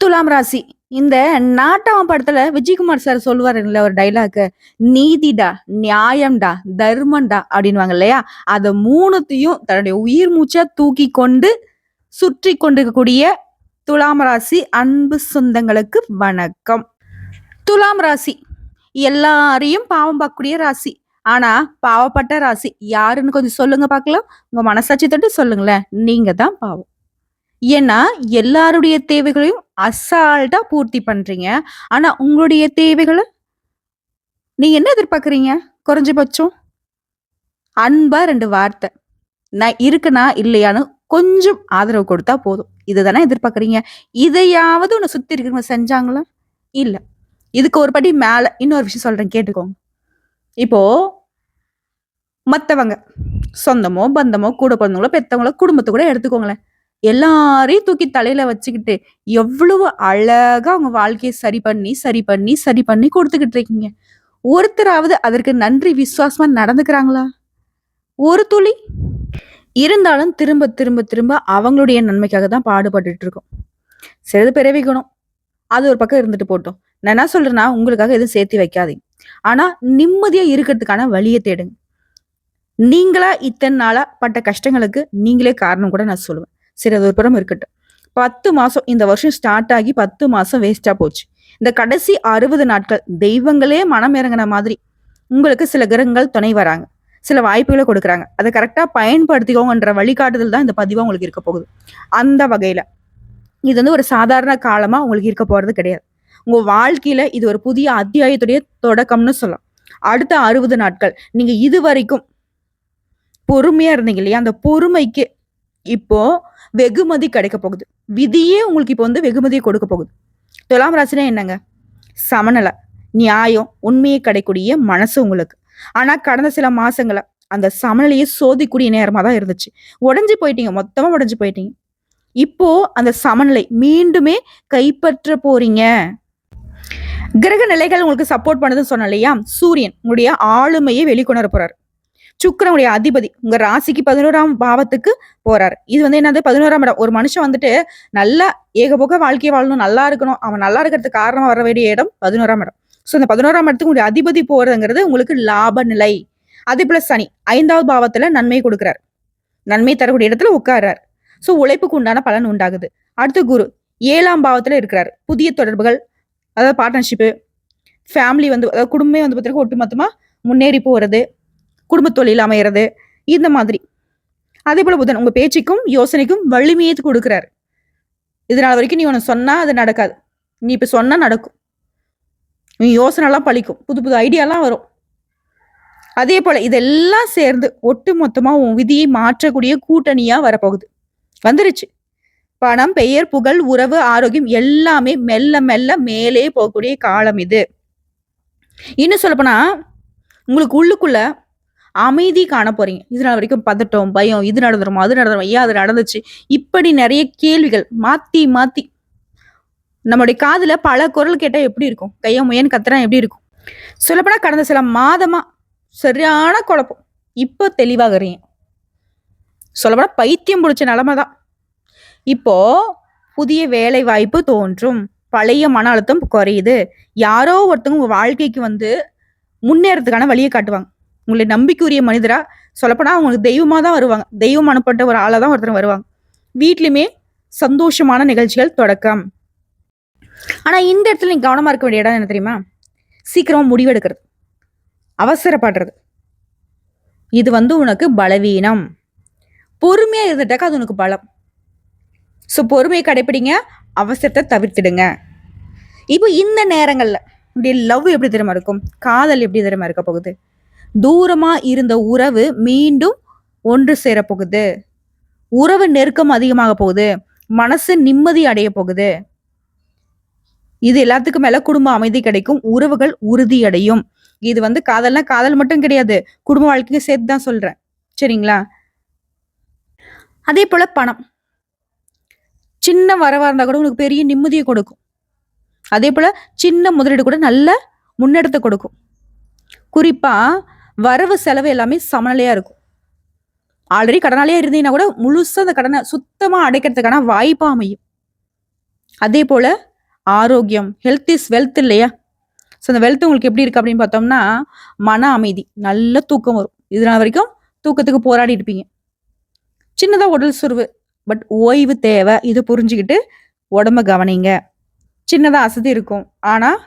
துலாம் ராசி. இந்த நாட்டவன் படத்துல விஜயகுமார் சார் சொல்லுவாருங்களா ஒரு டைலாக் நீதிடா நியாயம்டா தர்மம்டா அப்படின்வாங்க இல்லையா? அதை மூணுத்தையும் தன்னுடைய உயிர் மூச்சா தூக்கி கொண்டு சுற்றி கொண்டிருக்கக்கூடிய துலாம் ராசி அன்பு சொந்தங்களுக்கு வணக்கம். துலாம் ராசி எல்லாரையும் பாவம் பார்க்கக்கூடிய ராசி. ஆனா பாவப்பட்ட ராசி யாருன்னு கொஞ்சம் சொல்லுங்க பார்க்கலாம். உங்க மனசாட்சி தட்டு சொல்லுங்களேன். நீங்க தான் பாவம். ஏன்னா எல்லாருடைய தேவைகளையும் அசால்ட்டா பூர்த்தி பண்றீங்க. ஆனா உங்களுடைய தேவைகளை நீங்கள் என்ன எதிர்பார்க்குறீங்க? குறைஞ்சபட்சம்? அன்பா ரெண்டு வார்த்தை. நான் இருக்குனா இல்லையான்னு கொஞ்சம் ஆதரவு கொடுத்தா போதும். இதுதானே எதிர்பார்க்குறீங்க? இதையாவது உன்னை சுத்தி இருக்கிறவங்க செஞ்சாங்களா? இல்ல. இதுக்கு ஒரு படி மேல இன்னொரு விஷயம் சொல்றேன் கேட்டுக்கோங்க. இப்போ மத்தவங்க சொந்தமோ பந்தமோ கூட பிறந்தவங்களோ பெத்தவங்களோ குடும்பத்தை கூட எடுத்துக்கோங்களேன். எல்லாரையும் தூக்கி தலையில வச்சுக்கிட்டு எவ்வளவு அழகா அவங்க வாழ்க்கையை சரி பண்ணி சரி பண்ணி சரி பண்ணி கொடுத்துக்கிட்டு இருக்கீங்க. ஒருத்தராவது அதற்கு நன்றி விசுவாசமா நடந்துக்கிறாங்களா? ஒரு துளி. இருந்தாலும் திரும்ப திரும்ப திரும்ப அவங்களுடைய நன்மைக்காக தான் பாடுபட்டுட்டு இருக்கோம். சிறிது பிறவி குணம். அது ஒரு பக்கம் இருந்துட்டு போட்டோம். நான் என்ன சொல்றேன்னா உங்களுக்காக எதுவும் சேர்த்து வைக்காதீங்க. ஆனா நிம்மதியா இருக்கிறதுக்கான வழியை தேடுங்க. நீங்களா இத்தனை நாளா பட்ட கஷ்டங்களுக்கு நீங்களே காரணம் கூட நான் சொல்லுவேன். சரி அது ஒரு புறம் இருக்கட்டும். பத்து மாசம் இந்த வருஷம் ஸ்டார்ட் ஆகி பத்து மாசம் வேஸ்டா போச்சு. இந்த கடைசி அறுபது நாட்கள் தெய்வங்களே மனம் இறங்கின மாதிரி உங்களுக்கு சில கிரகங்கள் துணை வராங்க. சில வாய்ப்புகளை கொடுக்குறாங்க. அதை கரெக்டா பயன்படுத்திக்கோங்கன்ற வழிகாட்டுதல் தான் இந்த பதிவாக உங்களுக்கு இருக்க போகுது. அந்த வகையில இது வந்து ஒரு சாதாரண காலமா உங்களுக்கு இருக்க போறது கிடையாது. உங்க வாழ்க்கையில இது ஒரு புதிய அத்தியாயத்துடைய தொடக்கம்னு சொல்லலாம். அடுத்த அறுபது நாட்கள் நீங்க இது வரைக்கும் பொறுமையா இருந்தீங்க இல்லையா? அந்த பொறுமைக்கு இப்போ வெகுமதி கிடைக்க போகுது. விதியே உங்களுக்கு இப்போ வந்து வெகுமதியை கொடுக்க போகுது. துலாம் ராசினா என்னங்க? சமநிலை நியாயம் உண்மையை கிடைக்கூடிய மனசு உங்களுக்கு. ஆனா கடந்த சில மாசங்களை அந்த சமநிலையை சோதிக்கூடிய நேரமாக தான் இருந்துச்சு. உடஞ்சி போயிட்டீங்க மொத்தமாக உடஞ்சி போயிட்டீங்க. இப்போ அந்த சமநிலை மீண்டுமே கைப்பற்ற போறீங்க. கிரக நிலைகள் உங்களுக்கு சப்போர்ட் பண்ணதுன்னு சொன்ன இல்லையா? சூரியன் உங்களுடைய ஆளுமையை வெளிக்கொணர போறாரு. சுக்கிரனுடைய அதிபதி உங்க ராசிக்கு பதினோராம் பாவத்துக்கு போறாரு. இது வந்து என்னது? பதினோராம் இடம். ஒரு மனுஷன் வந்துட்டு நல்லா ஏகபோக வாழ்க்கையை வாழணும் நல்லா இருக்கணும். அவன் நல்லா இருக்கிறதுக்கு காரணமா வர வேண்டிய இடம் பதினோராம் இடம். ஸோ இந்த பதினோராம் இடத்துக்கு உங்களுடைய அதிபதி போறதுங்கிறது உங்களுக்கு லாப நிலை. அதே போல சனி ஐந்தாவது பாவத்துல நன்மை கொடுக்குறாரு. நன்மை தரக்கூடிய இடத்துல உட்கார்றாரு. ஸோ உழைப்புக்கு உண்டான பலன் உண்டாகுது. அடுத்து குரு ஏழாம் பாவத்துல இருக்கிறார். புதிய தொடர்புகள் அதாவது பார்ட்னர்ஷிப்பு ஃபேமிலி வந்து அதாவது குடும்பமே வந்து பார்த்தீங்கன்னா ஒட்டுமொத்தமா முன்னேறி போறது. குடும்ப தொழில் அமையிறது இந்த மாதிரி. அதே போல் புதன் உங்கள் பேச்சுக்கும் யோசனைக்கும் வலிமையை கொடுக்குறாரு. இதனால் வரைக்கும் நீ உனக்கு சொன்னால் அது நடக்காது. நீ இப்போ சொன்னால் நடக்கும். நீ யோசனைலாம் பழிக்கும். புது புது ஐடியாலாம் வரும். அதே போல் இதெல்லாம் சேர்ந்து ஒட்டு மொத்தமாக உன் விதியை மாற்றக்கூடிய கூட்டணியாக வரப்போகுது. வந்துருச்சு. பணம் பெயர் புகழ் உறவு ஆரோக்கியம் எல்லாமே மெல்ல மெல்ல மேலே போகக்கூடிய காலம் இது. இன்னும் சொல்லப்போனால் உங்களுக்கு உள்ளுக்குள்ள அமைதி காண போறீங்க. இது நாள் வரைக்கும் பதட்டம் பயம் இது நடந்துருமா அது நடந்துருமா ஏன் அது நடந்துச்சு? இப்படி நிறைய கேள்விகள் மாத்தி மாத்தி. நம்மளுடைய காதுல பல குரல் கேட்டா எப்படி இருக்கும்? கையா முயன் கத்துறா எப்படி இருக்கும்? சொல்லப்போனா கடந்த சில மாதமா சரியான குழப்பம். இப்போ தெளிவாகிறீங்க. சொல்லப்போனா பைத்தியம் பிடிச்ச நிலமை தான். இப்போ புதிய வேலை வாய்ப்பு தோன்றும். பழைய மன அழுத்தம் குறையுது. யாரோ ஒருத்தவங்க வாழ்க்கைக்கு வந்து முன்னேறதுக்கான வழியை காட்டுவாங்க. உங்களை நம்பிக்கையுரிய மனிதரா சொல்லப்போனா அவங்களுக்கு தெய்வமாக தான் வருவாங்க. தெய்வம் அனுப்பப்பட்ட ஒரு ஆளாக தான் ஒருத்தர் வருவாங்க. வீட்லையுமே சந்தோஷமான நிகழ்ச்சிகள் தொடக்கம். ஆனால் இந்த இடத்துல நீங்கள் கவனமாக இருக்க வேண்டிய இடம் என்ன தெரியுமா? சீக்கிரமாக முடிவெடுக்கிறது. அவசரப்படுறது. இது வந்து உனக்கு பலவீனம். பொறுமையாக இருந்துட்டாக்கா அது உனக்கு பலம். ஸோ பொறுமையை கடைப்பிடிங்க அவசரத்தை தவிர்த்திடுங்க. இப்போ இந்த நேரங்களில் உடைய லவ் எப்படி தெரியுமா இருக்கும்? காதல் எப்படி தெரியுமா இருக்க போகுது? தூரமா இருந்த உறவு மீண்டும் ஒன்று சேரப்போகுது. போகுது உறவு நெருக்கம் அதிகமாக போகுது. மனசு நிம்மதி அடைய போகுது. இது எல்லாத்துக்கும் மேல குடும்ப அமைதி கிடைக்கும். உறவுகள் உறுதி அடையும். இது வந்து காதல்னா காதல் மட்டும் கிடையாது. குடும்ப வாழ்க்கைக்கு சேர்த்து தான் சொல்றேன். சரிங்களா? அதே போல பணம். சின்ன வரவா இருந்தா கூட உங்களுக்கு பெரிய நிம்மதியை கொடுக்கும். அதே போல சின்ன முதலீடு கூட நல்ல முன்னெடுத்து கொடுக்கும். குறிப்பா வரவு செலவு எல்லாமே சமநிலையாக இருக்கும். ஆல்ரெடி கடனாலேயே இருந்தீங்கன்னா கூட முழுசாக அந்த கடனை சுத்தமாக அடைக்கிறதுக்கான வாய்ப்பாக அமையும். அதே போல் ஆரோக்கியம் ஹெல்த் இஸ் வெல்த் இல்லையா? ஸோ அந்த வெல்த் உங்களுக்கு எப்படி இருக்குது அப்படின்னு பார்த்தோம்னா மன அமைதி நல்ல தூக்கம் வரும். இதனால் வரைக்கும் தூக்கத்துக்கு போராடி இருப்பீங்க. சின்னதாக உடல் சுருவு பட் ஓய்வு தேவை. இதை புரிஞ்சுக்கிட்டு உடம்ப கவனிங்க. சின்னதாக அசதி இருக்கும். ஆனால்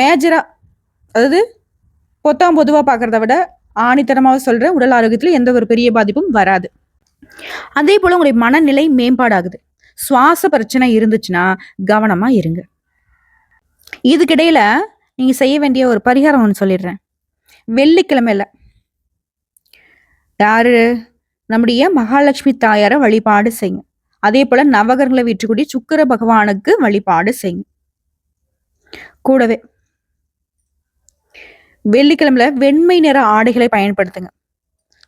மேஜராக அதாவது பொத்தாம் பொதுவாக பார்க்குறத விட ஆணித்தனமாக சொல்கிற உடல் ஆரோக்கியத்தில் எந்த ஒரு பெரிய பாதிப்பும் வராது. அதே போல் உங்களுடைய மனநிலை மேம்பாடாகுது. சுவாச பிரச்சனை இருந்துச்சுன்னா கவனமாக இருங்க. இதுக்கிடையில நீங்கள் செய்ய வேண்டிய ஒரு பரிகாரம் ஒன்று சொல்லிடுறேன். வெள்ளிக்கிழமையில யாரு? நம்முடைய மகாலட்சுமி தாயாரை வழிபாடு செய்யுங்க. அதே போல் நவகரங்களை வீட்டுக்கூடிய சுக்கர பகவானுக்கு வழிபாடு செய்யுங்க. கூடவே வெள்ளிக்கிழமையில வெண்மை நிற ஆடைகளை பயன்படுத்துங்க.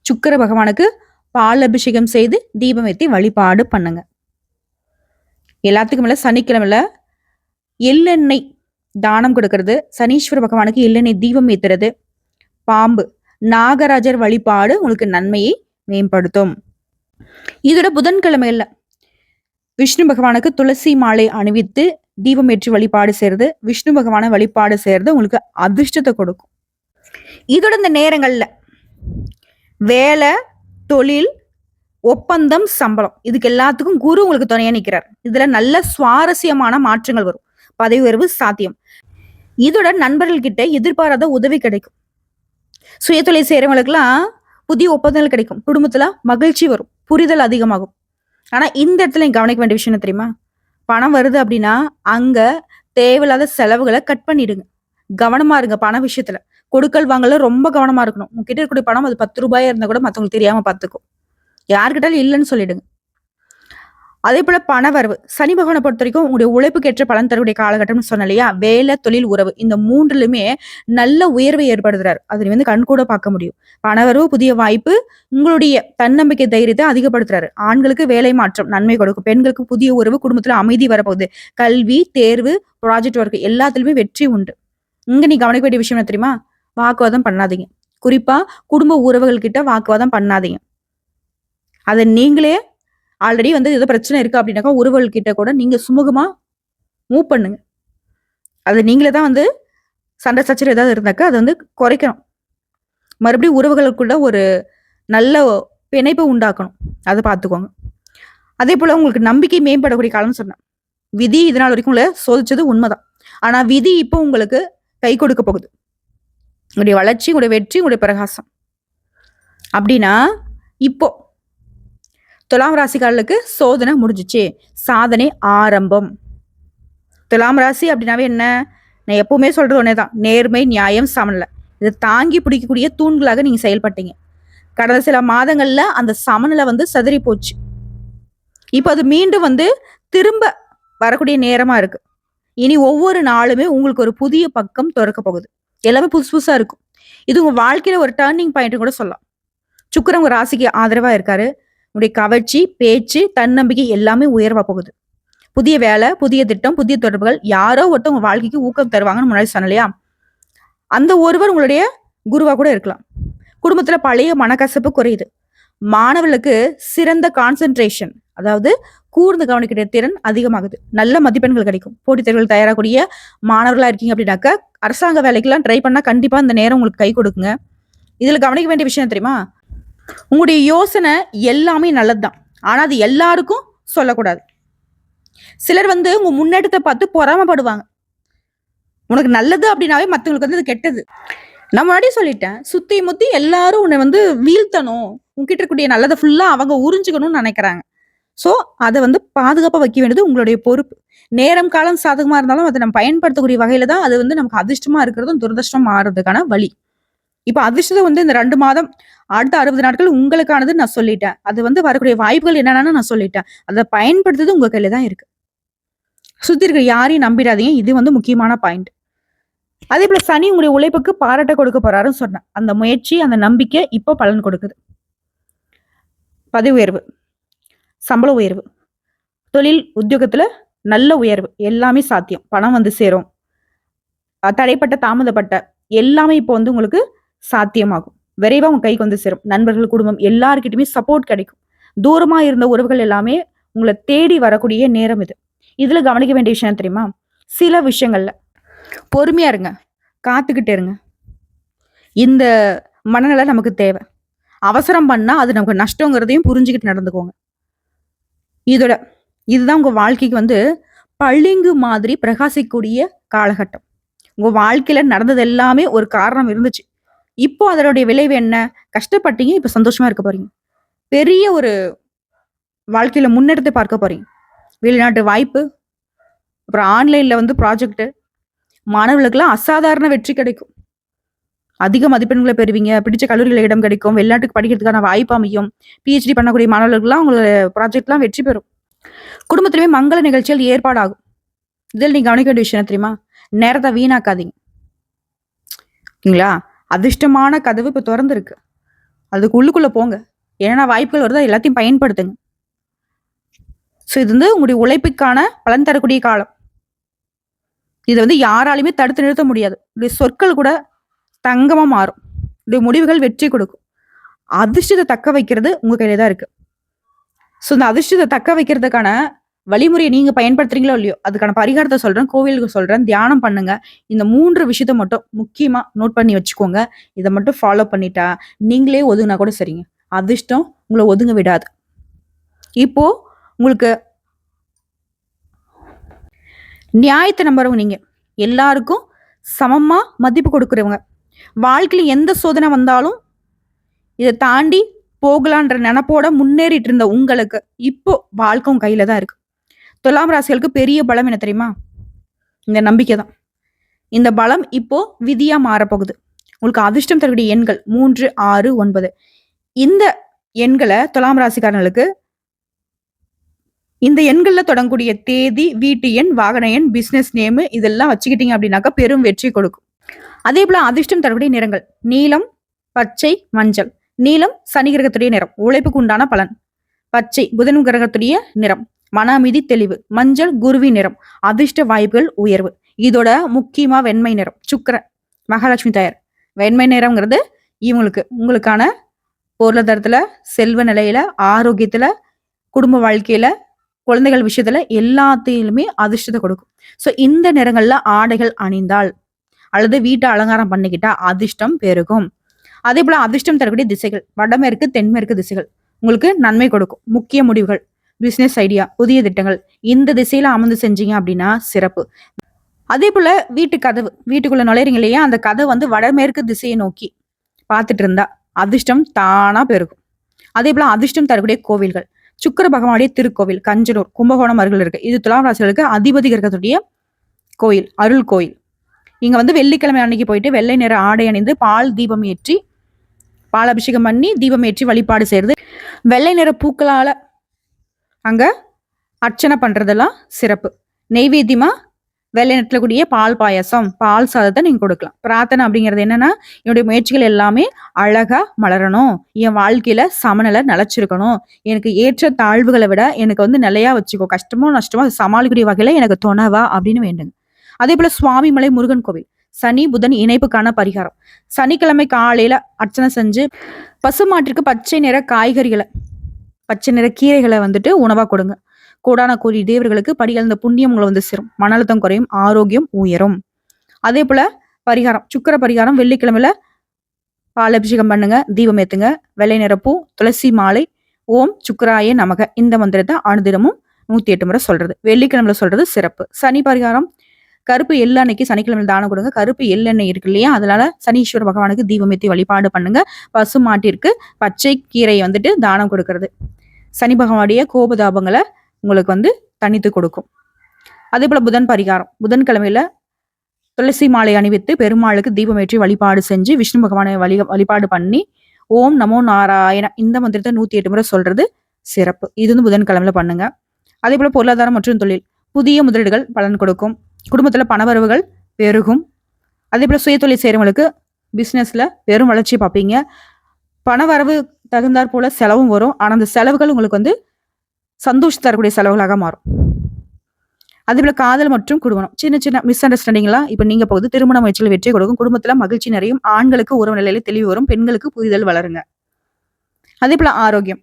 சுக்கர பகவானுக்கு பால் அபிஷேகம் செய்து தீபம் ஏற்றி வழிபாடு பண்ணுங்க. எல்லாத்துக்கும் மேல சனிக்கிழமையில எள்ளெண்ணெய் தானம் கொடுக்கறது சனீஸ்வர பகவானுக்கு எள்ளெண்ணெய் தீபம் ஏத்துறது பாம்பு நாகராஜர் வழிபாடு உங்களுக்கு நன்மையை மேம்படுத்தும். இதோட புதன்கிழமையில விஷ்ணு பகவானுக்கு துளசி மாலை அணிவித்து தீபம் ஏற்றி வழிபாடு செய்யறது விஷ்ணு பகவானை வழிபாடு செய்யறது உங்களுக்கு அதிர்ஷ்டத்தை கொடுக்கும். இதோட இந்த நேரங்களில் வேலை தொழில் ஒப்பந்தம் சம்பளம். இதுக்கு எல்லாத்துக்கும் குரு உங்களுக்கு துணையாக நிற்கிறார் இதில் நல்ல சுவாரஸ்யமான மாற்றங்கள் வரும். பதவி உயர்வு சாத்தியம். இதோட நண்பர்கள்கிட்ட எதிர்பாராத உதவி கிடைக்கும். சுயதொழில் செய்கிறவங்களுக்குலாம் புதிய ஒப்பந்தங்கள் கிடைக்கும். குடும்பத்தில் மகிழ்ச்சி வரும். புரிதல் அதிகமாகும். ஆனால் இந்த இடத்துல நீங்க கவனிக்க வேண்டிய விஷயம் என்ன தெரியுமா? பணம் வருது அப்படின்னா அங்கே தேவையில்லாத செலவுகளை கட் பண்ணிடுங்க. கவனமா இருங்க பண விஷயத்துல. கொடுக்கல் வாங்கல ரொம்ப கவனமா இருக்கணும். உங்ககிட்ட இருக்கக்கூடிய பணம் அது பத்து ரூபாயா இருந்தா கூட மத்தவங்களுக்கு தெரியாம பாத்துக்கும். யாருக்கிட்டாலும் இல்லைன்னு சொல்லிடுங்க. அதே போல பணவரவு சனி பகவானை பொறுத்த வரைக்கும் உங்களுடைய உழைப்புக்கு ஏற்ற பலன் தரக்கூடிய காலகட்டம்னு சொன்ன இல்லையா? வேலை தொழில் உறவு. இந்த மூன்றுலுமே நல்ல உயர்வை ஏற்படுத்துறாரு. அதை வந்து கண் கூட பார்க்க முடியும். பணவரவு புதிய வாய்ப்பு உங்களுடைய தன்னம்பிக்கை தைரியத்தை அதிகப்படுத்துறாரு. ஆண்களுக்கு வேலை மாற்றம் நன்மை கொடுக்கும். பெண்களுக்கு புதிய உறவு குடும்பத்துல அமைதி வரப்போகுது. கல்வி தேர்வு ப்ராஜெக்ட் ஒர்க் எல்லாத்துலயுமே வெற்றி உண்டு. இங்க நீ கவனிக்க வேண்டிய விஷயம் என்ன தெரியுமா? வாக்குவாதம் பண்ணாதீங்க. குறிப்பா குடும்ப உறவுகள் கிட்ட வாக்குவாதம் பண்ணாதீங்க. அதை நீங்களே ஆல்ரெடி வந்து ஏதோ பிரச்சனை இருக்கு அப்படின்னாக்கா உறவுகள் கிட்ட கூட நீங்க சுமூகமா மூவ் பண்ணுங்க. அது நீங்களே தான் வந்து சண்டை சச்சரவு ஏதாவது இருந்தாக்கா அதை வந்து குறைக்கணும். மறுபடியும் உறவுகளுக்குள்ள ஒரு நல்ல பிணைப்பை உண்டாக்கணும். அதை பார்த்துக்கோங்க. அதே போல உங்களுக்கு நம்பிக்கை மேம்படக்கூடிய காலம்னு சொன்னேன். விதி இதனால் வரைக்கும் உங்களை சோதிச்சது உண்மைதான். ஆனா விதி இப்போ உங்களுக்கு கை கொடுக்க போகுது. உங்களுடைய வளர்ச்சி உங்களுடைய வெற்றி உங்களுடைய பிரகாசம். அப்படின்னா இப்போ துலாம் ராசிக்காரர்களுக்கு சோதனை முடிஞ்சிச்சு. சாதனை ஆரம்பம். துலாம் ராசி அப்படின்னாவே என்ன? நான் எப்பவுமே சொல்றது ஒன்னே தான் நேர்மை நியாயம் சமநிலை. இதை தாங்கி பிடிக்கக்கூடிய தூண்களாக நீங்க செயல்பட்டீங்க. கடந்த சில மாதங்கள்ல அந்த சமநிலை வந்து சதறி போச்சு. இப்போ அது மீண்டும் வந்து திரும்ப வரக்கூடிய நேரமா இருக்கு. இனி ஒவ்வொரு நாளுமே உங்களுக்கு ஒரு புதிய பக்கம் திறக்க போகுது. எல்லாமே புதுசு புதுசாக இருக்கும். இது உங்கள் வாழ்க்கையில ஒரு டேர்னிங் பாயிண்ட் கூட சொல்லலாம். சுக்கரம் உங்கள் ராசிக்கு ஆதரவாக இருக்காரு. உங்களுடைய கவர்ச்சி பேச்சு தன்னம்பிக்கை எல்லாமே உயர்வாக போகுது. புதிய வேலை புதிய திட்டம் புதிய தொடர்புகள் யாரோ ஒருத்தர் வாழ்க்கைக்கு ஊக்கம் தருவாங்கன்னு முன்னாடி சொன்னலையா அந்த ஒருவர் உங்களுடைய குருவா கூட இருக்கலாம். குடும்பத்துல பழைய மனக்கசப்பு குறையுது. மாணவர்களுக்கு சிறந்த கான்சென்ட்ரேஷன் அதாவது கூர்ந்து கவனிக்கிற திறன் அதிகமாகுது. நல்ல மதிப்பெண்கள் கிடைக்கும். போட்டித் தேர்வுகள் தயாராகக்கூடிய மாணவர்களாக இருக்கீங்க அப்படின்னாக்கா அரசாங்க வேலைக்கெல்லாம் ட்ரை பண்ணால் கண்டிப்பாக இந்த நேரம் உங்களுக்கு கை கொடுக்குங்க. இதில் கவனிக்க வேண்டிய விஷயம் தெரியுமா? உங்களுடைய யோசனை எல்லாமே நல்லது தான் ஆனால் அது எல்லாருக்கும் சொல்லக்கூடாது. சிலர் வந்து உங்க முன்னேற்றத்தை பார்த்து பொறாமப்படுவாங்க. உனக்கு நல்லது அப்படின்னாவே மற்றவங்களுக்கு வந்து அது கெட்டது. நான் முன்னாடி சொல்லிட்டேன் சுத்தி முத்தி எல்லாரும் உன்னை வந்து வீழ்த்தணும். உங்ககிட்ட இருக்கக்கூடிய நல்லதை ஃபுல்லா அவங்க உறிஞ்சுக்கணும்னு நினைக்கிறாங்க. ஸோ அதை வந்து பாதுகாப்பாக வைக்க வேண்டியது உங்களுடைய பொறுப்பு. நேரம் காலம் சாதகமாக இருந்தாலும் அதை நம்ம பயன்படுத்தக்கூடிய வகையில தான் அது வந்து நமக்கு அதிர்ஷ்டமா இருக்கிறதும் துரதிர்ஷ்டம் மாறுறதுக்கான வழி. இப்போ அதிர்ஷ்டத்தை வந்து இந்த ரெண்டு மாதம் அடுத்த அறுபது நாட்கள் உங்களுக்கானது நான் சொல்லிட்டேன். அது வந்து வரக்கூடிய வாய்ப்புகள் என்னென்னு நான் சொல்லிட்டேன். அதை பயன்படுத்துறது உங்க கையில தான் இருக்கு. சுத்தி இருக்கிற யாரையும் நம்பிடாதீங்க. இது வந்து முக்கியமான பாயிண்ட் அதே போல சனி உங்களுடைய உழைப்புக்கு பாராட்ட கொடுக்க போறாருன்னு சொன்னேன். அந்த முயற்சி அந்த நம்பிக்கை இப்போ பலன் கொடுக்குது. பதவி உயர்வு சம்பள உயர்வு தொழில் உத்தியோகத்தில் நல்ல உயர்வு எல்லாமே சாத்தியம். பணம் வந்து சேரும். தடைப்பட்ட தாமதப்பட்ட எல்லாமே இப்போ வந்து உங்களுக்கு சாத்தியமாகும். விரைவாக உங்கள் கைக்கு வந்து சேரும். நண்பர்கள் குடும்பம் எல்லாருக்கிட்டையுமே சப்போர்ட் கிடைக்கும். தூரமாக இருந்த உறவுகள் எல்லாமே உங்களை தேடி வரக்கூடிய நேரம் இது. இதில் கவனிக்க வேண்டிய விஷயம் தெரியுமா? சில விஷயங்கள்ல பொறுமையாக இருங்க. காத்துக்கிட்டே இருங்க. இந்த மனநிலை நமக்கு தேவை. அவசரம் பண்ணால் அது நமக்கு நஷ்டங்கிறதையும் புரிஞ்சுக்கிட்டு நடந்துக்கோங்க. இதோட இதுதான் உங்கள் வாழ்க்கைக்கு வந்து பளிங்கு மாதிரி பிரகாசிக்கக்கூடிய காலகட்டம். உங்கள் வாழ்க்கையில் நடந்தது எல்லாமே ஒரு காரணம் இருந்துச்சு. இப்போ அதனுடைய விளைவு என்ன? கஷ்டப்பட்டீங்க இப்போ சந்தோஷமா இருக்க போறீங்க. பெரிய ஒரு வாழ்க்கையில முன்னெடுத்து பார்க்க போறீங்க. வெளிநாட்டு வாய்ப்பு அப்புறம் ஆன்லைன்ல வந்து ப்ராஜெக்ட் மாணவர்களுக்கெல்லாம் அசாதாரண வெற்றி கிடைக்கும். அதிக மதிப்பெண்களை பெறுவீங்க பிடிச்ச கல்லூரியில் இடம் கிடைக்கும் வெளிநாட்டுக்கு படிக்கிறதுக்கான வாய்ப்பு அமையும் பிஹெச்டி பண்ணக்கூடிய மாணவர்கள்லாம் உங்களோட ப்ராஜெக்ட்லாம் வெற்றி பெறும். குடும்பத்திலுமே மங்கள நிகழ்ச்சிகள் ஏற்பாடாகும். இதில் நீங்க கவனிக்க வேண்டிய விஷயம் தெரியுமா? நேரத்தை வீணாக்காதீங்க. ஓகேங்களா? அதிர்ஷ்டமான கதவு இப்போ திறந்துருக்கு. அதுக்கு உள்ளுக்குள்ள போங்க. என்னென்ன வாய்ப்புகள் வருதோ எல்லாத்தையும் பயன்படுத்துங்க. ஸோ இது வந்து உங்களுடைய உழைப்புக்கான பலன் தரக்கூடிய காலம். இதை வந்து யாராலையுமே தடுத்து நிறுத்த முடியாது. சொற்கள் கூட தங்கமாக மாறும். இது முடிவுகள் வெற்றி கொடுக்கும். அதிர்ஷ்டத்தை தக்க வைக்கிறது உங்கள் கையில் தான் இருக்குது ஸோ இந்த அதிர்ஷ்டத்தை தக்க வைக்கிறதுக்கான வழிமுறையை நீங்க பயன்படுத்துறீங்களோ இல்லையோ அதுக்கான பரிகாரத்தை சொல்றேன் கோவிலுக்கு சொல்றேன் தியானம் பண்ணுங்க. இந்த மூன்று விஷயத்த மட்டும் முக்கியமா நோட் பண்ணி வச்சுக்கோங்க. இதை மட்டும் ஃபாலோ பண்ணிட்டா நீங்களே ஒதுங்கினா கூட சரிங்க. அதிர்ஷ்டம் உங்களை ஒதுங்க விடாது. இப்போ உங்களுக்கு நியாயத்தை நம்புறவங்க நீங்க. எல்லாருக்கும் சமமா மதிப்பு கொடுக்குறவங்க. வாழ்க்கையில எந்த சோதனை வந்தாலும் இதை தாண்டி போகலான்ற நினப்போட முன்னேறிட்டு இருந்த உங்களுக்கு இப்போ வாழ்க்கை உங்க கையில தான் இருக்கு. துலாம் ராசிகளுக்கு பெரிய பலம் என்ன தெரியுமா? இந்த நம்பிக்கை தான். இந்த பலம் இப்போ விதியா மாறப்போகுது. உங்களுக்கு அதிர்ஷ்டம் தரக்கூடிய எண்கள் மூன்று ஆறு ஒன்பது. இந்த எண்களை துலாம் ராசிக்காரர்களுக்கு இந்த எண்களில் தொடங்கக்கூடிய தேதி வீட்டு எண் வாகன எண் பிசினஸ் நேமு இதெல்லாம் வச்சுக்கிட்டீங்க அப்படின்னாக்கா பெரும் வெற்றி கொடுக்கும். அதே போல அதிர்ஷ்டம் தரக்கூடிய நிறங்கள். நீலம் பச்சை மஞ்சள். நீலம் சனி கிரகத்துடைய நிறம். உழைப்புக்கு உண்டான பலன். பச்சை புதன் கிரகத்துடைய நிறம். மன அமைதி தெளிவு. மஞ்சள் குருவி நிறம். அதிர்ஷ்ட வாய்ப்புகள் உயர்வு. இதோட முக்கியமா வெண்மை நிறம். சுக்கரன் மகாலட்சுமி தாயார். வெண்மை நிறம்ங்கிறது இவங்களுக்கு. உங்களுக்கான பொருளாதாரத்துல செல்வ நிலையில ஆரோக்கியத்துல குடும்ப வாழ்க்கையில குழந்தைகள் விஷயத்துல எல்லாத்தையுமே அதிர்ஷ்டத்தை கொடுக்கும். ஸோ இந்த நிறங்கள்ல ஆடைகள் அணிந்தால் அல்லது வீட்டை அலங்காரம் பண்ணிக்கிட்டா அதிர்ஷ்டம் பெருகும். அதே போல அதிர்ஷ்டம் தரக்கூடிய திசைகள் வடமேற்கு தென்மேற்கு திசைகள் உங்களுக்கு நன்மை கொடுக்கும். முக்கிய முடிவுகள் பிசினஸ் ஐடியா புதிய திட்டங்கள். இந்த திசையில அமர்ந்து செஞ்சீங்க அப்படின்னா சிறப்பு. அதே போல வீட்டு கதவு வீட்டுக்குள்ள நுழையிறீங்க இல்லையா? அந்த கதவு வந்து வடமேற்கு திசையை நோக்கி பார்த்துட்டு இருந்தா அதிர்ஷ்டம் தானா பெருகும். அதே போல அதிர்ஷ்டம் தரக்கூடிய கோவில்கள். சுக்கர பகவானுடைய திருக்கோவில் கஞ்சனூர் கும்பகோணம் அருகில் இருக்கு. இது துலாம் ராசிகளுக்கு அதிபதி கிரகத்துடைய கோயில் அருள் கோயில். இங்க வந்து வெள்ளிக்கிழமை அன்னைக்கு போயிட்டு வெள்ளை நிற ஆடை அணிந்து பால் தீபம் ஏற்றி பால் அபிஷேகம் பண்ணி தீபம் ஏற்றி வழிபாடு செய்யறது வெள்ளை நிற பூக்களால அங்க அர்ச்சனை பண்றதெல்லாம் சிறப்பு. நெய்வேத்தியமா வெள்ளை நிறத்துல கூடிய பால் பாயசம் பால் சாதத்தை நீங்க கொடுக்கலாம். பிரார்த்தனை அப்படிங்கிறது என்னன்னா என்னுடைய முயற்சிகள் எல்லாமே அழகா மலரணும். என் வாழ்க்கையில சமநிலை நிலச்சிருக்கணும். எனக்கு ஏற்ற தாழ்வுகளை விட எனக்கு வந்து நிலையா வச்சுக்கோ. கஷ்டமோ நஷ்டமோ சமாளிக்கூடிய சமாளிக்கக்கூடிய வகையில எனக்கு துணவா அப்படின்னு வேண்டுங்க. அதே போல சுவாமிமலை முருகன் கோவில். சனி புதன் இணைப்புக்கான பரிகாரம். சனிக்கிழமை காலையில அர்ச்சனை செஞ்சு பசுமாட்டிற்கு பச்சை நிற காய்கறிகளை பச்சை நிற கீரைகளை வந்துட்டு உணவா கொடுங்க. கோடான கோடி தேவர்களுக்கு படிகழ்ந்த புண்ணியம் உங்களை வந்து சேரும். மன அழுத்தம் குறையும் ஆரோக்கியம் உயரும். அதே போல பரிகாரம் சுக்கர பரிகாரம் வெள்ளிக்கிழமையில பால் அபிஷேகம் பண்ணுங்க தீபம் ஏத்துங்க. வெள்ளை நிறப்பூ துளசி மாலை ஓம் சுக்கராய நமக. இந்த மந்திரத்தை அனுதினமும் நூத்தி எட்டு முறை சொல்றது. வெள்ளிக்கிழமையில சொல்றது சிறப்பு. சனி பரிகாரம் கருப்பு எள்ளெண்ணெய்க்கு அன்னைக்கு சனிக்கிழமை தானம் கொடுங்க. கருப்பு எள்ளெண்ணெய் இருக்கு இல்லையா? அதனால சனீஸ்வர பகவானுக்கு தீபம் வழிபாடு பண்ணுங்க. பசு மாட்டிற்கு பச்சை கீரையை வந்துட்டு தானம் கொடுக்கறது. சனி பகவானுடைய கோபதாபங்களை உங்களுக்கு வந்து தனித்து கொடுக்கும். அதே போல புதன் பரிகாரம். புதன்கிழமையில துளசி மாலை அணிவித்து பெருமாளுக்கு தீபமேற்றி வழிபாடு செஞ்சு விஷ்ணு பகவானை வழி வழிபாடு பண்ணி ஓம் நமோ நாராயண இந்த மந்திரத்தை நூத்தி எட்டு முறை சொல்றது சிறப்பு. இது வந்து புதன்கிழமையில பண்ணுங்க. அதே போல பொருளாதாரம் மற்றும் தொழில். புதிய முதலீடுகள் பலன் கொடுக்கும். குடும்பத்தில் பணவரவுகள் பெருகும். அதே போல் சுயதொழில் செய்கிறவங்களுக்கு பிஸ்னஸில் பெரும் வளர்ச்சி பார்ப்பீங்க. பணவரவு தகுந்தாற் போல் செலவும் வரும். ஆனால் அந்த செலவுகள் உங்களுக்கு வந்து சந்தோஷம் தரக்கூடிய செலவுகளாக மாறும். அதே போல் காதல் மற்றும் குடும்பம். சின்ன சின்ன மிஸ் அண்டர்ஸ்டாண்டிங்லாம் இப்போ நீங்கள் போகுது. திருமண முயற்சியில் வெற்றி கொடுக்கும். குடும்பத்தில் மகிழ்ச்சி நிறையும். ஆண்களுக்கு உறவு நிலையில தெளிவு வரும். பெண்களுக்கு புரிதல் வளருங்க. அதே போல் ஆரோக்கியம்.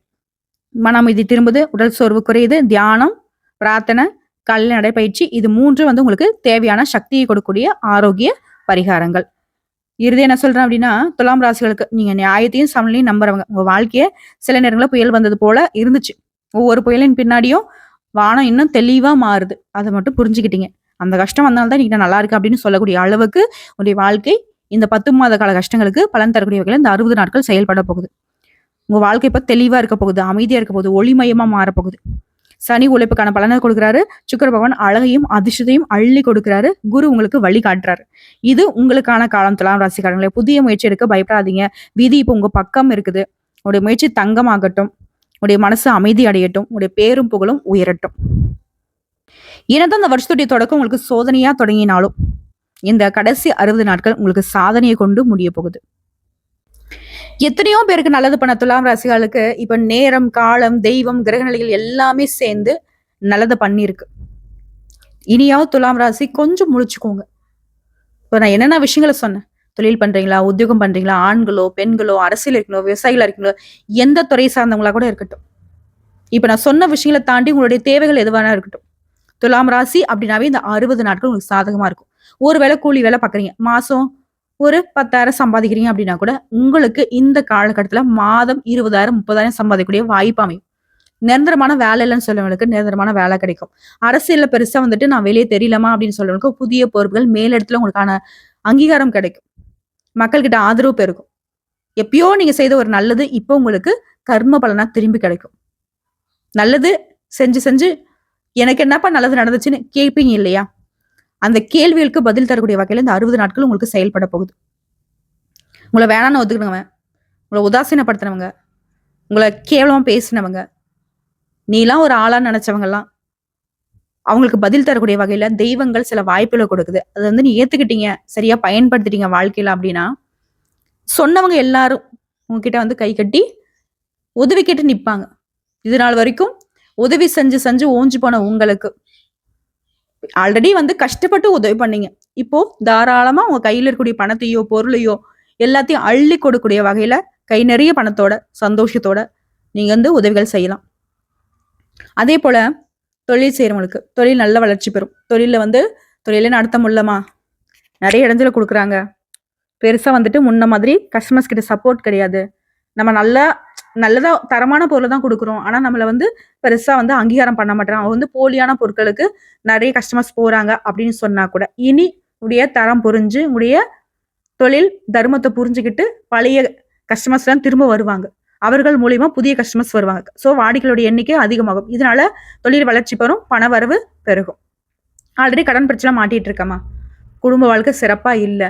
மன அமைதி திரும்புது. உடல் சோர்வு குறையுது. தியானம் பிரார்த்தனை காலை நடைப்பயிற்சி இது மூன்று வந்து உங்களுக்கு தேவையான சக்தியை கொடுக்கக்கூடிய ஆரோக்கிய பரிகாரங்கள். இறுதி என்ன சொல்றேன் அப்படின்னா துலாம் ராசிகளுக்கு நீங்க நியாயத்தையும் சமநிலையும் நம்புறவங்க. உங்க வாழ்க்கைய சில நேரங்களில் புயல் வந்தது போல இருந்துச்சு. ஒவ்வொரு புயலின் பின்னாடியும் வானம் இன்னும் தெளிவா மாறுது. அதை மட்டும் புரிஞ்சுக்கிட்டீங்க. அந்த கஷ்டம் வந்தால்தான் நீங்க நல்லா இருக்கு அப்படின்னு சொல்லக்கூடிய அளவுக்கு உங்களுடைய வாழ்க்கை இந்த பத்து மாத கால கஷ்டங்களுக்கு பலன் தரக்கூடிய வகையில் இந்த அறுபது நாட்கள் செயல்பட போகுது. உங்க வாழ்க்கை இப்போ தெளிவா இருக்க போகுது அமைதியா இருக்க போகுது ஒளிமயமா மாறப்போகுது. சனி உழைப்புக்கான பலனை கொடுக்குறாரு. சுக்கர பகவான் அழகையும் அதிர்ஷ்டத்தையும் அள்ளி கொடுக்குறாரு. குரு உங்களுக்கு வழி காட்டுறாரு. இது உங்களுக்கான காலம். துலாம் ராசிக்காரங்களே புதிய முயற்சி எடுக்க பயப்படாதீங்க. விதி இப்போ உங்க பக்கம் இருக்குது. உடைய முயற்சி தங்கமாகட்டும். உடைய மனசு அமைதி அடையட்டும். உடைய பேரும் புகழும் உயரட்டும். என்னதான் இந்த வருஷத்துடைய தொடக்கம் உங்களுக்கு சோதனையா தொடங்கினாலும் இந்த கடைசி அறுபது நாட்கள் உங்களுக்கு சாதனையை கொண்டு முடிய போகுது. எத்தனையோ பேருக்கு நல்லது பண்ண துலாம் ராசிகளுக்கு இப்ப நேரம் காலம் தெய்வம் கிரகநிலைகள் எல்லாமே சேர்ந்து நல்லதை பண்ணியிருக்கு. இனியாவது துலாம் ராசி கொஞ்சம் முழிச்சுக்கோங்க. இப்போ நான் என்னென்ன விஷயங்களை சொன்னேன்? தொழில் பண்றீங்களா உத்தியோகம் பண்றீங்களா ஆண்களோ பெண்களோ அரசியல் இருக்கணும் விவசாயிகளா இருக்கணும் எந்த துறை சார்ந்தவங்களா கூட இருக்கட்டும். இப்ப நான் சொன்ன விஷயங்களை தாண்டி உங்களுடைய தேவைகள் எதுவானா இருக்கட்டும். துலாம் ராசி அப்படின்னாவே இந்த அறுபது நாட்கள் உங்களுக்கு சாதகமா இருக்கும். ஒரு வேலை கூலி வேலை பாக்குறீங்க மாசம் ஒரு பத்தாயிரம் சம்பாதிக்கிறீங்க அப்படின்னா கூட உங்களுக்கு இந்த காலகட்டத்தில் மாதம் இருபதாயிரம் முப்பதாயிரம் சம்பாதிக்கக்கூடிய வாய்ப்பு அமையும். நிரந்தரமான வேலை இல்லைன்னு சொல்லவங்களுக்கு நிரந்தரமான வேலை கிடைக்கும். அரசியலில் பெருசா வந்துட்டு நான் வெளியே தெரியலமா அப்படின்னு சொல்லவங்களுக்கு புதிய பொறுப்புகள் மேலிடத்துல உங்களுக்கான அங்கீகாரம் கிடைக்கும். மக்கள்கிட்ட ஆதரவு பெருகும். எப்பயோ நீங்க செய்த ஒரு நல்லது இப்போ உங்களுக்கு கர்ம பலனா திரும்பி கிடைக்கும். நல்லது செஞ்சு செஞ்சு எனக்கு என்னப்பா நல்லது நடந்துச்சுன்னு கேட்பீங்க இல்லையா? அந்த கேள்விகளுக்கு பதில் தரக்கூடிய வகையில் இந்த அறுபது நாட்கள் உங்களுக்கு செயல்பட போகுது. உங்களை வேணான்னு ஒத்துக்கினவங்க உங்களை உதாசீனப்படுத்தினவங்க உங்களை கேவலமா பேசினவங்க நீலாம் ஒரு ஆளா நினைச்சவங்கலாம் அவங்களுக்கு பதில் தரக்கூடிய வகையில தெய்வங்கள் சில வாய்ப்புகளை கொடுக்குது. அதை வந்து நீ ஏத்துக்கிட்டீங்க சரியா பயன்படுத்திட்டீங்க வாழ்க்கையில அப்படின்னா சொன்னவங்க எல்லாரும் உங்ககிட்ட வந்து கை கட்டி உதவி கேட்டு நிற்பாங்க இது நாள் வரைக்கும் உதவி செஞ்சு செஞ்சு ஓஞ்சு போன உங்களுக்கு. ஆல்ரெடி வந்து கஷ்டப்பட்டு உதவி பண்ணீங்க. இப்போ தாராளமா உங்க கையில இருக்கக்கூடிய பணத்தையோ பொருளையோ எல்லாத்தையும் அள்ளி கொடுக்கக்கூடிய வகையில கை நிறைய பணத்தோட சந்தோஷத்தோட நீங்க வந்து உதவிகள் செய்யலாம். அதே போல தொழில் செய்யறவங்களுக்கு தொழில் நல்ல வளர்ச்சி பெறும். தொழில வந்து தொழில நடத்த முடியலமா நிறைய இடத்துல கொடுக்குறாங்க. பெருசா வந்துட்டு முன்ன மாதிரி கஸ்டமர்ஸ் கிட்ட சப்போர்ட் கிடையாது. நம்ம நல்லா நல்லதா தரமான பொருளை தான் கொடுக்குறோம். ஆனா நம்மள வந்து பெருசா வந்து அங்கீகாரம் பண்ண மாட்டேறாங்க அவங்க வந்து போலியான பொருட்களுக்கு நிறைய கஸ்டமர்ஸ் போறாங்க அப்படின்னு சொன்னா கூட இனி உடைய தரம் புரிஞ்சு உடைய தொழில் தர்மத்தை புரிஞ்சுக்கிட்டு பழைய கஸ்டமர்ஸ் எல்லாம் திரும்ப வருவாங்க. அவர்கள் மூலியமா புதிய கஸ்டமர்ஸ் வருவாங்க. ஸோ வாடிக்கையோட எண்ணிக்கை அதிகமாகும். இதனால தொழில் வளர்ச்சி பெறும் பண வரவு பெருகும். ஆல்ரெடி கடன் பிரச்சனை மாட்டிட்டு இருக்கமா குடும்ப வாழ்க்கை சிறப்பா இல்லை.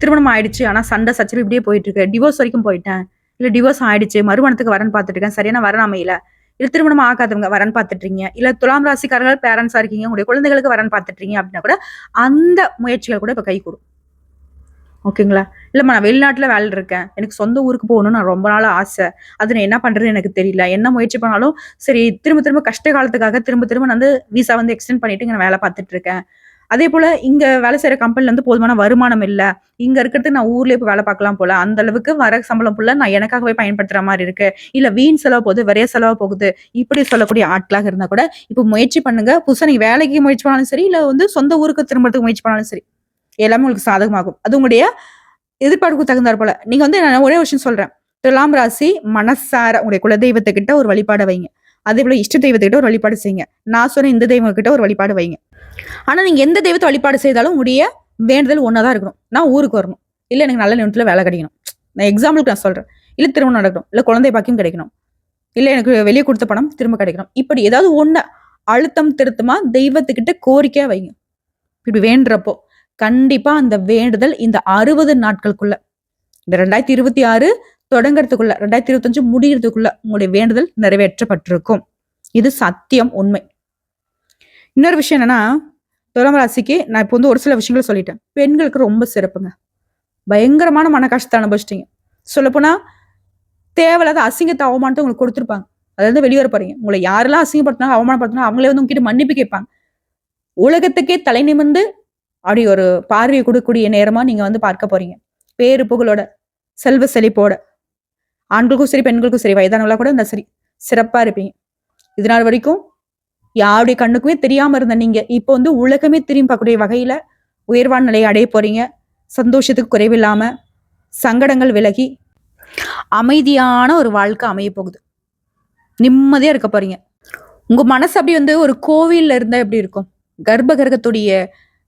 திருமணம் ஆயிடுச்சு ஆனா சண்டை சச்சரவு இப்படியே போயிட்டு இருக்கு. டிவோர்ஸ் வரைக்கும் போயிட்டேன். இல்லை டிவோர்ஸ் ஆயிடுச்சு மறுமணத்துக்கு வரன் பார்த்துட்டு இருக்கேன். சரியான வரன் அமையல இல்லை திருமணம் ஆகாதவங்க வரன் பார்த்துட்டு இருக்கீங்க. துலாம் ராசிக்காரர்கள் பேரண்ட்ஸாக இருக்கீங்க உங்களுடைய குழந்தைகளுக்கு வரன் பார்த்துட்டு அப்படின்னா கூட அந்த முயற்சிகள் கூட இப்போ கை கூடும். ஓகேங்களா? இல்லைம்மா நான் வெளிநாட்டில் வேலை இருக்கேன். எனக்கு சொந்த ஊருக்கு போகணும்னு நான் ரொம்ப நாள் ஆசை. அது நான் என்ன பண்ணுறதுன்னு எனக்கு தெரியல. என்ன முயற்சி பண்ணாலும் சரி திரும்ப திரும்ப கஷ்ட காலத்துக்காக திரும்ப திரும்ப நான் வந்து விசா வந்து எக்ஸ்டெண்ட் பண்ணிட்டு நான் வேலை பார்த்துட்டு இருக்கேன். அதே போல இங்க வேலை செய்யற கம்பெனில இருந்து போதுமான வருமானம் இல்ல. இங்க இருக்கிறது நான் ஊர்லயே போய் வேலை பார்க்கலாம் போல. அந்த அளவுக்கு வர சம்பளம் போல நான் எனக்காகவே பயன்படுத்துற மாதிரி இருக்கு. இல்ல வீண் செலவு போகுது விரைய செலவு போகுது. இப்படி சொல்லக்கூடிய ஆட்களாக இருந்தா கூட இப்போ முயற்சி பண்ணுங்க. புதுசா நீங்கள் வேலைக்கு முயற்சி பண்ணாலும் சரி இல்ல வந்து சொந்த ஊருக்கு திரும்பறதுக்கு முயற்சி பண்ணாலும் சரி எல்லாமே உங்களுக்கு சாதகமாகும். அது உங்களுடைய எதிர்பார்ப்புக்கு தகுந்தாற் போல. நீங்க வந்து நான் ஒரே விஷயம் சொல்றேன். துலாம் ராசி மனசார உங்களுடைய குலதெய்வத்துக்கிட்ட ஒரு வழிபாடு வைங்க. அதே போல இஷ்ட தெய்வத்துக்கிட்ட ஒரு வழிபாடு செய்யுங்க. நான் சொன்ன இந்த தெய்வம் கிட்ட ஒரு வழிபாடு வைங்க. ஆனா நீங்க எந்த தெய்வத்தை வழிபாடு செய்தாலும் உடைய வேண்டுதல் ஒன்னதா இருக்கணும். நான் ஊருக்கு வரணும். இல்ல எனக்கு நல்ல நிமிடத்துல வேலை கிடைக்கணும். நான் எக்ஸாம்பிளுக்கு நான் சொல்றேன். இல்ல திருமணம் நடக்கணும். இல்ல குழந்தை பாக்கியம் கிடைக்கணும். இல்ல எனக்கு வெளியே கொடுத்த பணம் திரும்ப கிடைக்கணும். இப்படி ஏதாவது ஒண்ணு அழுத்தம் திருத்தமா தெய்வத்துக்கிட்ட கோரிக்கையா வைங்க. இப்படி வேண்டுறப்போ கண்டிப்பா அந்த வேண்டுதல் இந்த அறுபது நாட்களுக்குள்ள. இந்த ரெண்டாயிரத்தி இருபத்தி ஆறு தொடங்கிறதுக்குள்ள ரெண்டாயிரத்தி இருபத்தஞ்சு முடிகிறதுக்குள்ள உங்களுடைய வேண்டுதல் நிறைவேற்றப்பட்டிருக்கும். இது சத்தியம் உண்மை. இன்னொரு விஷயம் என்னன்னா துலாம் ராசிக்கு நான் இப்போ வந்து ஒரு சில விஷயங்களை சொல்லிட்டேன். பெண்களுக்கு ரொம்ப சிறப்புங்க. பயங்கரமான மன கஷ்டத்தை அனுபவிச்சிட்டீங்க. சொல்லப்போனா தேவையில்லாத அசிங்கத்தை அவமானத்தை உங்களுக்கு கொடுத்துருப்பாங்க. அதாவது வெளியே வர போறீங்க. உங்களை யாரெல்லாம் அசிங்கப்படுத்தினா அவமானப்படுத்தினா அவங்களே வந்து உங்ககிட்ட மன்னிப்பு கேட்பாங்க. உலகத்துக்கே தலை நிமிர்ந்து அப்படி ஒரு பார்வையை கொடுக்கக்கூடிய நேரமா நீங்க வந்து பார்க்க போறீங்க. பேரு புகழோட செல்வ செழிப்போட. ஆண்களுக்கும் சரி பெண்களுக்கும் சரி வயதானவங்களா கூட இந்த சரி சிறப்பா இருப்பீங்க. இது நாள் வரைக்கும் யாருடைய கண்ணுக்குமே தெரியாம இருந்த நீங்க இப்போ வந்து உலகமே திரும்பி பார்க்கக்கூடிய வகையில உயர்வான நிலையை அடைய போறீங்க. சந்தோஷத்துக்கு குறைவில்லாம சங்கடங்கள் விலகி அமைதியான ஒரு வாழ்க்கை அமைய போகுது. நிம்மதியா இருக்க போறீங்க. உங்க மனசு அப்படி வந்து ஒரு கோவில்ல இருந்தா எப்படி இருக்கும்? கர்ப்ப கிரகத்துடைய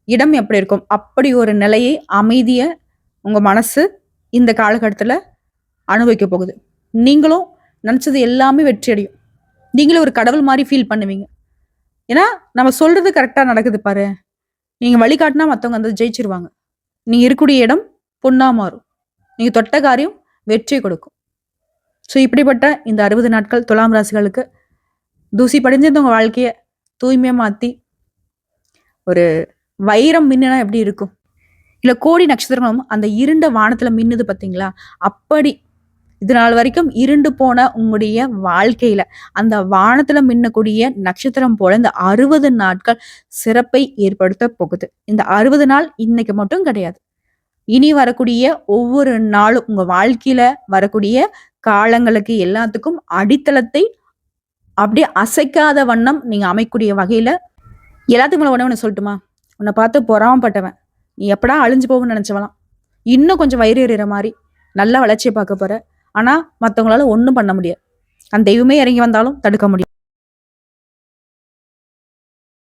இடம் எப்படி இருக்கும்? அப்படி ஒரு நிலையை அமைதிய உங்க மனசு இந்த காலகட்டத்துல அனுபவிக்க போகுது. நீங்களும் நினச்சது எல்லாமே வெற்றி அடையும். நீங்களும் ஒரு கடவுள் மாதிரி ஃபீல் பண்ணுவீங்க. ஏன்னா நம்ம சொல்றது கரெக்டாக நடக்குது பாரு. நீங்கள் வழிகாட்டினா மற்றவங்க அந்த ஜெயிச்சிருவாங்க. நீங்கள் இருக்கக்கூடிய இடம் பொண்ணாக மாறும். நீங்கள் தொட்ட காரியம் வெற்றி கொடுக்கும். ஸோ இப்படிப்பட்ட இந்த அறுபது நாட்கள் துலாம் ராசிகளுக்கு தூசி படிஞ்சிருந்த உங்கள் வாழ்க்கையை தூய்மையாக மாற்றி ஒரு வைரம் மின்னுனா எப்படி இருக்கும்? இல்லை கோடி நட்சத்திரங்களும் அந்த இருண்ட வானத்தில் மின்னுது பார்த்தீங்களா? அப்படி இது நாள் வரைக்கும் இருண்டு போன உங்களுடைய வாழ்க்கையில அந்த வானத்துல மின்னக்கூடிய நட்சத்திரம் போல இந்த அறுபது நாட்கள் சிறப்பை ஏற்படுத்த போகுது. இந்த அறுபது நாள் இன்னைக்கு மட்டும் கிடையாது. இனி வரக்கூடிய ஒவ்வொரு நாளும் உங்க வாழ்க்கையில வரக்கூடிய காலங்களுக்கு எல்லாத்துக்கும் அடித்தளத்தை அப்படியே அசைக்காத வண்ணம் நீங்க அமைக்கூடிய வகையில எல்லாத்துக்கும் உடனே ஒன்று சொல்லட்டுமா? உன்னை பார்த்து பொறாமப்பட்டவன். நீ எப்படா அழிஞ்சு போகும்னு நினைச்சவலாம் இன்னும் கொஞ்சம் வயிறு எறிகிற மாதிரி நல்லா வளர்ச்சியை பார்க்க போற. ஆனா மற்றவங்களால ஒன்றும் பண்ண முடியாது. அந்த தெய்வமே இறங்கி வந்தாலும் தடுக்க முடியும்